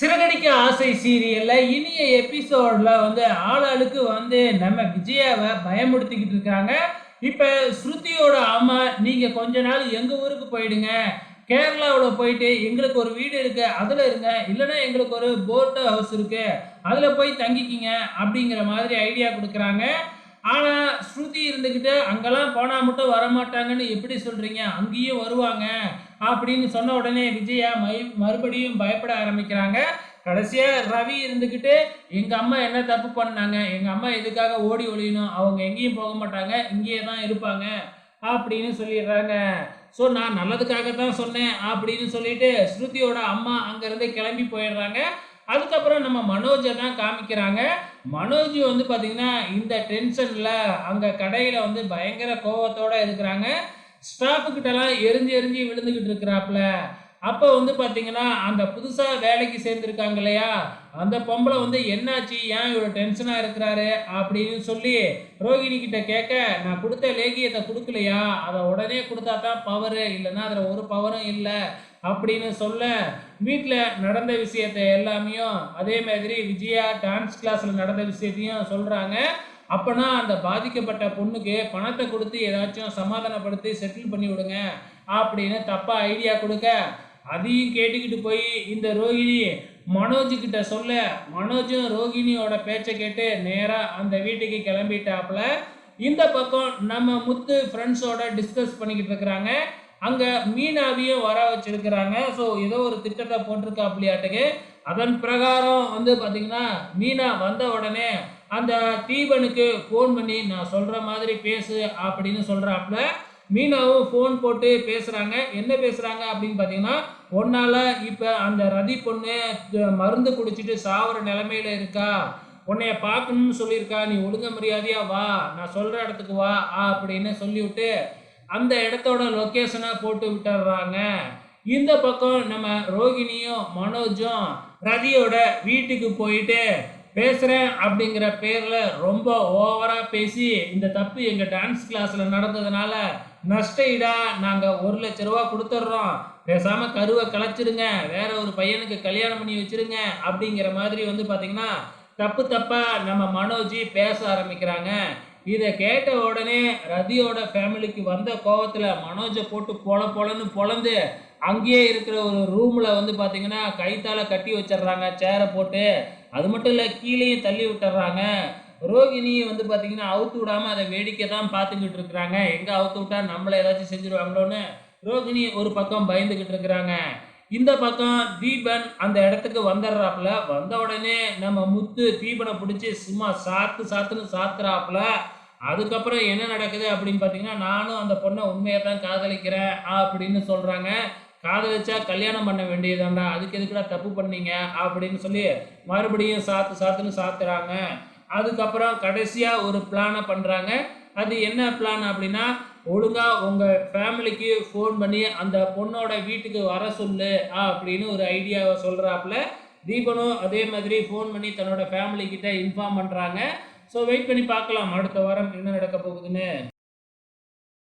சிறகடிக்க ஆசை சீரியலில் இனிய எபிசோடில் வந்து ஆளாளுக்கு வந்து நம்ம விஜயாவை பயமுடுத்திக்கிட்டு இருக்காங்க. இப்போ ஸ்ருதியோட அம்மா நீங்கள் கொஞ்ச நாள் எங்கள் ஊருக்கு போயிடுங்க. கேரளாவில் போயிட்டு எங்களுக்கு ஒரு வீடு இருக்குது அதில் இருங்க. இல்லைன்னா எங்களுக்கு ஒரு போட் ஹவுஸ் இருக்குது அதில் போய் தங்கிக்கிங்க அப்படிங்கிற மாதிரி ஐடியா கொடுக்குறாங்க. ஆனால் ஸ்ருதி இருந்துக்கிட்டு அங்கெல்லாம் போனால் மட்டும் வரமாட்டாங்கன்னு எப்படி சொல்கிறீங்க அங்கேயும் வருவாங்க. அப்படின்னு சொன்ன உடனே விஜயா மை மறுபடியும் பயப்பட ஆரம்பிக்கிறாங்க. கடைசியாக ரவி இருந்துக்கிட்டு எங்கள் அம்மா என்ன தப்பு பண்ணாங்க? எங்கள் அம்மா எதுக்காக ஓடி ஒழியணும் அவங்க எங்கேயும் போக மாட்டாங்க. இங்கேயே தான் இருப்பாங்க. அப்படின்னு சொல்லிடுறாங்க. ஸோ நான் நல்லதுக்காக தான் சொன்னேன் அப்படின்னு சொல்லிட்டு ஸ்ருதியோட அம்மா அங்கேருந்து கிளம்பி போயிடுறாங்க. அதுக்கப்புறம் நம்ம மனோஜை தான் காமிக்கிறாங்க. மனோஜ் வந்து பார்த்திங்கன்னா இந்த டென்ஷனில் அங்கே கடையில் வந்து பயங்கர கோவத்தோட இருக்கிறாங்க. ஸ்டாஃபு எரிஞ்சு எரிஞ்சு விழுந்துக்கிட்டு இருக்கிறாப்புல. அப்போ வந்து பார்த்தீங்கன்னா அந்த புதுசாக வேலைக்கு சேர்ந்துருக்காங்க இல்லையா? அந்த பொம்பளை வந்து என்னாச்சு? ஏன் இவ்வளோ டென்ஷனாக இருக்கிறாரு? அப்படின்னு சொல்லி ரோகிணி கிட்ட கேட்க நான் கொடுத்த லேகியத்தை கொடுக்கலையா? அதை உடனே கொடுத்தா தான் பவரு இல்லைன்னா அதில் ஒரு பவரும் இல்லை. அப்படின்னு சொல்ல வீட்டில் நடந்த விஷயத்தை எல்லாமையும் அதே மாதிரி விஜயா டான்ஸ் கிளாஸில் நடந்த விஷயத்தையும் சொல்கிறாங்க அப்போனா அந்த பாதிக்கப்பட்ட பொண்ணுக்கு பணத்தை கொடுத்து ஏதாச்சும் சமாதானப்படுத்தி செட்டில் பண்ணி விடுங்க அப்படின்னு தப்பாக ஐடியா கொடுக்க அதையும் கேட்டுக்கிட்டு போய் இந்த ரோகிணி மனோஜுக்கிட்ட சொல்ல மனோஜும் ரோகிணியோட பேச்சை கேட்டு நேராக அந்த வீட்டுக்கு கிளம்பிட்டாப்புல. இந்த பக்கம் நம்ம முத்து ஃப்ரெண்ட்ஸோட டிஸ்கஸ் பண்ணிக்கிட்டு இருக்கிறாங்க. அங்கே மீனாவையும் வர வச்சிருக்கிறாங்க. ஸோ ஏதோ ஒரு திட்டத்தை போட்டிருக்காப்லையாட்டுக்கு அதன் பிரகாரம் வந்து பார்த்திங்கன்னா மீனா வந்த உடனே அந்த தீபனுக்கு ஃபோன் பண்ணி நான் சொல்கிற மாதிரி பேசு அப்படின்னு சொல்கிறாப்புல மீனாவும் ஃபோன் போட்டு பேசுகிறாங்க என்ன பேசுகிறாங்க அப்படின்னு பார்த்தீங்கன்னா ஒன்னால இப்போ அந்த ரதி பொண்ணு மருந்து குடிச்சிட்டு சாவர நிலமையில இருக்கா. உன்னைய பார்க்கணும்னு சொல்லியிருக்கா. நீ ஒழுங்க மரியாதையா வா. நான் சொல்கிற இடத்துக்கு வா அப்படின்னு சொல்லிவிட்டு அந்த இடத்தோட லொக்கேஷனை போட்டு விட்டுறாங்க. இந்த பக்கம் நம்ம ரோகிணியும் மனோஜும் ரதியோட வீட்டுக்கு போயிட்டு பேசுகிறேன் அப்படிங்கிற பேரில் ரொம்ப ஓவராக பேசி இந்த தப்பு எங்கள் டான்ஸ் கிளாஸில் நடந்ததுனால நஷ்ட நாங்கள் ஒரு லட்ச ரூபா கொடுத்துட்றோம். பேசாமல் கருவை கலைச்சிருங்க வேற ஒரு பையனுக்கு கல்யாணம் பண்ணி வச்சிருங்க அப்படிங்கிற மாதிரி வந்து பார்த்திங்கன்னா தப்பு தப்பாக நம்ம மனோஜி பேச ஆரம்பிக்கிறாங்க. இதை கேட்ட உடனே ரதியோட ஃபேமிலிக்கு வந்த கோவத்தில் மனோஜை போட்டு பொல பொலன்னு பொழந்து அங்கேயே இருக்கிற ஒரு ரூமில் வந்து பார்த்தீங்கன்னா கைத்தால கட்டி வச்சிடுறாங்க சேரை போட்டு. அது மட்டும் இல்லை கீழேயும் தள்ளி விட்டுறாங்க ரோகிணியை வந்து பார்த்தீங்கன்னா அவுத்து விடாமல் அதை வேடிக்கை தான் பார்த்துக்கிட்டு இருக்கிறாங்க. எங்கே அவுத்து விட்டா நம்மளை ஏதாச்சும் செஞ்சுருவாங்களோன்னு ரோகிணி ஒரு பக்கம் பயந்துக்கிட்டு இருக்கிறாங்க. இந்த பக்கம் தீபன் அந்த இடத்துக்கு வந்துடுறாப்புல. வந்த உடனே நம்ம முத்து தீபனை பிடிச்சி சும்மா சாத்து சாத்துன்னு சாத்துறாப்புல. அதுக்கப்புறம் என்ன நடக்குது அப்படின்னு பார்த்தீங்கன்னா நானும் அந்த பொண்ணை உண்மையை தான் காதலிக்கிறேன் அப்படின்னு சொல்கிறாங்க காதலிச்சா கல்யாணம் பண்ண வேண்டியதாண்டா அதுக்கு எதுக்குடா தப்பு பண்ணீங்க அப்படின்னு சொல்லி மறுபடியும் சாத்து சாத்துன்னு சாத்துறாங்க. அதுக்கப்புறம் கடைசியாக ஒரு பிளானை பண்ணுறாங்க அது என்ன பிளான் அப்படின்னா ஒழுங்காக உங்கள் ஃபேமிலிக்கு ஃபோன் பண்ணி அந்த பொண்ணோட வீட்டுக்கு வர சொல்லு அப்படின்னு ஒரு ஐடியாவை சொல்கிறாப்புல தீபனும் அதே மாதிரி ஃபோன் பண்ணி தன்னோட ஃபேமிலிக்கிட்ட இன்ஃபார்ம் பண்ணுறாங்க ஸோ வெயிட் பண்ணி பார்க்கலாம். அடுத்த வாரம் என்ன நடக்க போகுதுன்னு.